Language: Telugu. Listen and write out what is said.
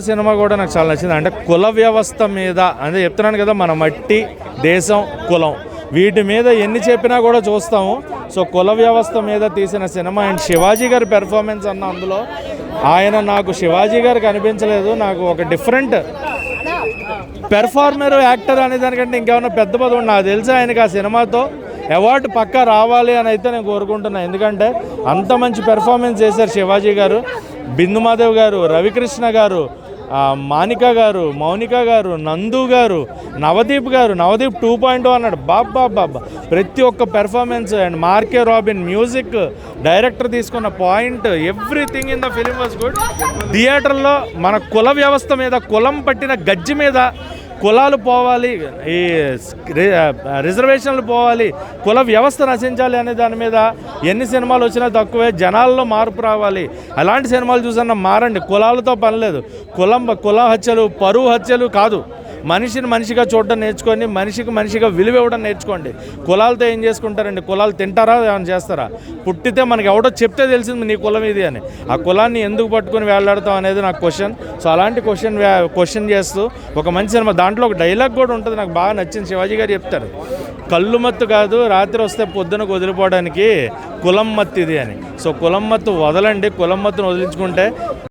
సినిమా కూడా నాకు చాలా నచ్చింది. అంటే కుల వ్యవస్థ మీద అంటే చెప్తున్నాను కదా మన మట్టి దేశం కులం. వీటి మీద ఎన్ని చెప్పినా కూడా చూస్తాము. సో కుల వ్యవస్థ మీద తీసిన సినిమా అండ్ శివాజీ గారి పెర్ఫార్మెన్స్ అన్న అందులో ఆయన నాకు శివాజీ గారు కనిపించలేదు. నాకు ఒక డిఫరెంట్ పెర్ఫార్మర్ యాక్టర్ అనే దానికంటే ఇంకేమైనా పెద్ద పదవి నాకు తెలిసి ఆయనకి ఆ సినిమాతో అవార్డు పక్కా రావాలి అని అయితే నేను కోరుకుంటున్నాను ఎందుకంటే అంత మంచి పెర్ఫార్మెన్స్ చేశారు శివాజీ గారు బిందుమాదేవ్ గారు రవికృష్ణ గారు మానిక గారు మౌనిక గారు నందు గారు నవదీప్ గారు నవదీప్ టూ పాయింట్ అన్నాడు. బాబా బాబా ప్రతి ఒక్క performance and Mark K Robin music director తీసుకున్న point everything in the film was good. థియేటర్లో మన కుల వ్యవస్థ మీద కులం పట్టిన గజ్జి మీద కులాలు పోవాలి ఈ రి- రిజర్వేషన్లు పోవాలి కుల వ్యవస్థ నశించాలి అనే దాని మీద ఎన్ని సినిమాలు వచ్చినా తక్కువే జనాల్లో మార్పు రావాలి. అలాంటి సినిమాలు చూసన్నా మారండి కులాలతో పని లేదు. కులం కుల హత్యలు పరువు హత్యలు కాదు. మనిషిని మనిషిగా చూడడం నేర్చుకొని మనిషికి మనిషిగా విలువ ఇవ్వడం నేర్చుకోండి. కులాలతో ఏం చేసుకుంటారండి? కులాలు తింటారా ఏమైనా చేస్తారా? పుట్టితే మనకి ఎవడో చెప్తే తెలిసింది నీ కులం ఇది అని. ఆ కులాన్ని ఎందుకు పట్టుకొని వేలాడతాం అనేది నాకు క్వశ్చన్ సో అలాంటి క్వశ్చన్ క్వశ్చన్ చేస్తూ ఒక మంచి సినిమా దాంట్లో ఒక డైలాగ్ కూడా ఉంటుంది. నాకు బాగా నచ్చింది. శివాజీ గారు చెప్తారు. కళ్ళు మత్తు కాదు రాత్రి వస్తే పొద్దున వదిలిపోవడానికి కులం మత్తు ఇది అని. సో కులం మత్తు వదలండి. కులం మత్తును వదిలించుకుంటే